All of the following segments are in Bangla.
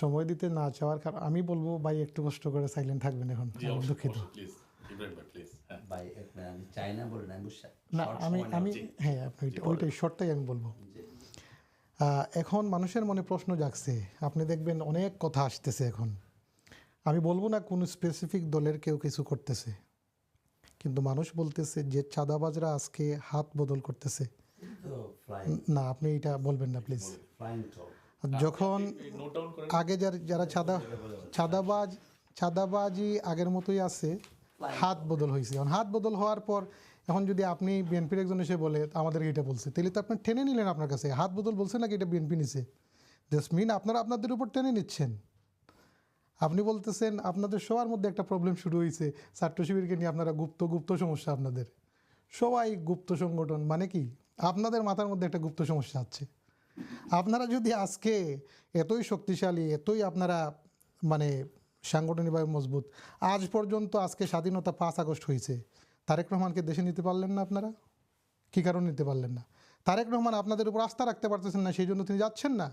সময় দিতে না চাওয়ার কারণ আমি বলব ভাই একটু কষ্ট করে সাইলেন্ট থাকবেন এখন দুঃখিত। হ্যাঁ। ভাই এক মিনিট, আমি চাই না আমি বুঝছি। না Short আমি। হ্যাঁ আপনি ওইটা- ওইটাই শর্টটাই আমি বলব। এখন মানুষের মনে প্রশ্ন জাগছে আপনি দেখবেন অনেক কথা আসতেছে এখন। আমি বলব না কোন স্পেসিফিক দলের কেউ কিছু করতেছে কিন্তু মানুষ বলতেছে যে চাঁদাবাজরা আজকে হাত বদল করতেছে। না আপনি এটা বলবেন না প্লিজ। যখন নোট ডাউন করেন। আগে যারা যারা চাঁদা চাঁদাবাজ চাঁদাবাজি আগের মতোই আছে হাত বদল হয়েছে। এখন হাত বদল হওয়ার পর এখন যদি আপনি বিএনপির একজন এসে বলে আমাদের এটা বলছে। তাহলে তো আপনি টেনে নিলেন আপনার কাছে। হাত বদল বলছে নাকি এটা বিএনপি নিছে? জাস মিন আপনারা আপনাদের উপর টেনে নিচ্ছেন। আপনি বলতেছেন আপনাদের সবার মধ্যে একটা প্রবলেম শুরু হয়েছে। ছাত্র শিবিরকে নিয়ে আপনারা গুপ্ত গুপ্ত সমস্যা আপনাদের। সবাই গুপ্ত সংগঠন মানে কি? আপনাদের মাথার মধ্যে একটা গুপ্ত সমস্যা আছে। আপনারা যদি আজকে এতই শক্তিশালী, এতই আপনারা মানে সাংগঠনিকভাবে মজবুত, আজ পর্যন্ত আজকে স্বাধীনতা পাঁচ আগস্ট হয়েছে, তারেক রহমানকে দেশে নিতে পারলেন না আপনারা? কী কারণ নিতে পারলেন না? তারেক রহমান আপনাদের উপর আস্থা রাখতে পারতেছেন না সেই জন্য তিনি যাচ্ছেন না?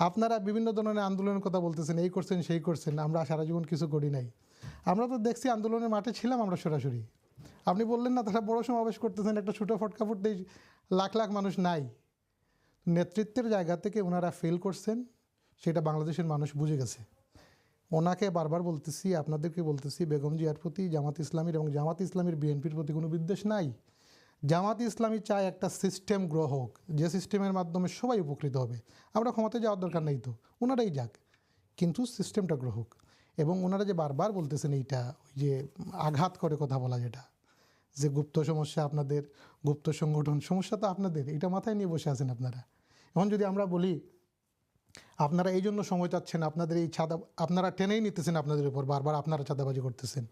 আপনারা বিভিন্ন ধরনের আন্দোলনের কথা বলতেছেন, এই করছেন, সেই করছেন, আমরা সারা জীবন কিছু করি নাই। আমরা তো দেখছি আন্দোলনের মাঠে ছিলাম আমরা সরাসরি। আপনি বললেন না তারা বড় সমাবেশ করতেছেন, একটা ছোটো ফটকা ফুটতেই লাখ লাখ মানুষ নাই। নেতৃত্বের জায়গা থেকে ওনারা ফেল করছেন, সেটা বাংলাদেশের মানুষ বুঝে গেছে। ওনাকে বারবার বলতেছি, আপনাদেরকে বলতেছি, বেগম জিয়ার প্রতি, জামাত ইসলামীর এবং জামাত ইসলামীর বিএনপির প্রতি কোনো বিদ্বেষ নাই। জামাত ইসলামী চায় একটা সিস্টেম গ্রহ হোক, যে সিস্টেমের মাধ্যমে সবাই উপকৃত হবে। আমরা ক্ষমতায় যাওয়ার দরকার নেই তো, ওনারাই যাক। কিন্তু সিস্টেমটা গ্রহ হোক। এবং ওনারা যে বারবার বলতেছেন এইটা, ওই যে আঘাত করে কথা বলা যেটা, যে গুপ্ত সমস্যা আপনাদের, গুপ্ত সংগঠন, সমস্যা তো আপনাদের, এটা মাথায় নিয়ে বসে আছেন আপনারা। এখন যদি আমরা বলি, আপনারা এই জন্য সময় চাচ্ছেন, আপনাদের এই ছাদা, আপনারা টেনেই নিতেছেন আপনাদের উপর, বারবার আপনারা ছাদাবাজি করতেছেন,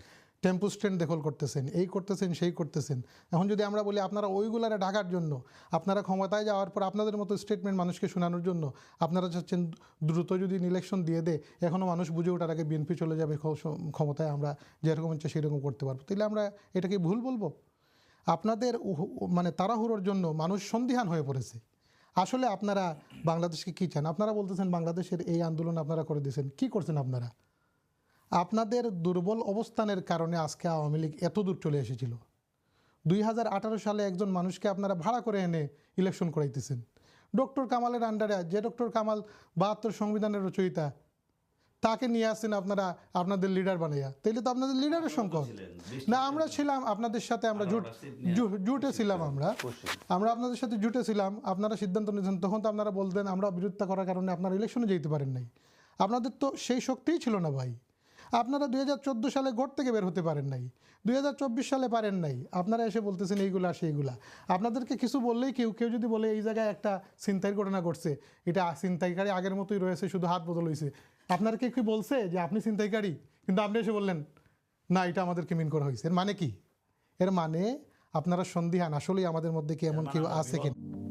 টেম্পু স্ট্যান্ড দখল করতেছেন, এই করতেছেন, সেই করতেছেন। এখন যদি আমরা বলি, আপনারা ওইগুলারে ঢাকার জন্য, আপনারা ক্ষমতায় যাওয়ার পর আপনাদের মতো স্টেটমেন্ট মানুষকে শোনানোর জন্য, আপনারা চাচ্ছেন দ্রুত যদি ইলেকশন দিয়ে দেয় এখনও মানুষ বুঝে ওঠার আগে বিএনপি চলে যাবে ক্ষমতায় আমরা যেরকম ইচ্ছা সেরকম করতে পারব। তাহলে আমরা এটাকে ভুল বলব? আপনাদের মানে তাড়াহুড়োর জন্য মানুষ সন্দিহান হয়ে পড়েছে। আসলে আপনারা বাংলাদেশকে কী চান? আপনারা বলতেছেন বাংলাদেশের এই আন্দোলন আপনারা করে দিয়েছেন। কি করছেন আপনারা? আপনাদের দুর্বল অবস্থানের কারণে আজকে আওয়ামী লীগ এত দূর চলে এসেছিল। দুই হাজার আঠারো সালে একজন মানুষকে আপনারা ভাড়া করে এনে ইলেকশন করাইতেছেন। ডক্টর কামালের আন্ডারে যে ডক্টর কামাল বাহাত্তর সংবিধানের রচয়িতা তাকে নিয়ে আসছেন আপনারা আপনাদের লিডার বানাইয়া। তাইলে তো আপনাদের লিডারের সংকট। না আমরা ছিলাম আপনাদের সাথে আমরা জুট জুটে ছিলাম আমরা। আমরা আপনাদের সাথে জুটে ছিলাম আপনারা সিদ্ধান্ত নিয়েছেন তখন তো আপনারা বলতেন আমরা বিরোধিতা করার কারণে আপনারা ইলেকশনে যেতে পারেন নাই। আপনাদের তো সেই শক্তিই ছিল না ভাই। আপনারা দুই হাজার চোদ্দ সালে গড় থেকে বের হতে পারেন নাই। দুই হাজার চব্বিশ সালে পারেন নাই। আপনারা এসে বলতেছেন এইগুলা সেইগুলা। আপনাদেরকে কিছু বললেই কেউ কেউ যদি বলে এই জায়গায় একটা ছিনতাইয়ের ঘটনা ঘটছে এটা ছিনতাইকারী আগের মতোই রয়েছে শুধু হাত বদল হয়েছে আপনার কি কি বলছে যে আপনি ছিনতাইকারী? কিন্তু আপনি এসে বললেন না এটা আমাদেরকে মিন করা হয়েছে। এর মানে কি? এর মানে আপনারা সন্দিহান আসলেই আমাদের মধ্যে কি এমন কেউ আছে কিনা?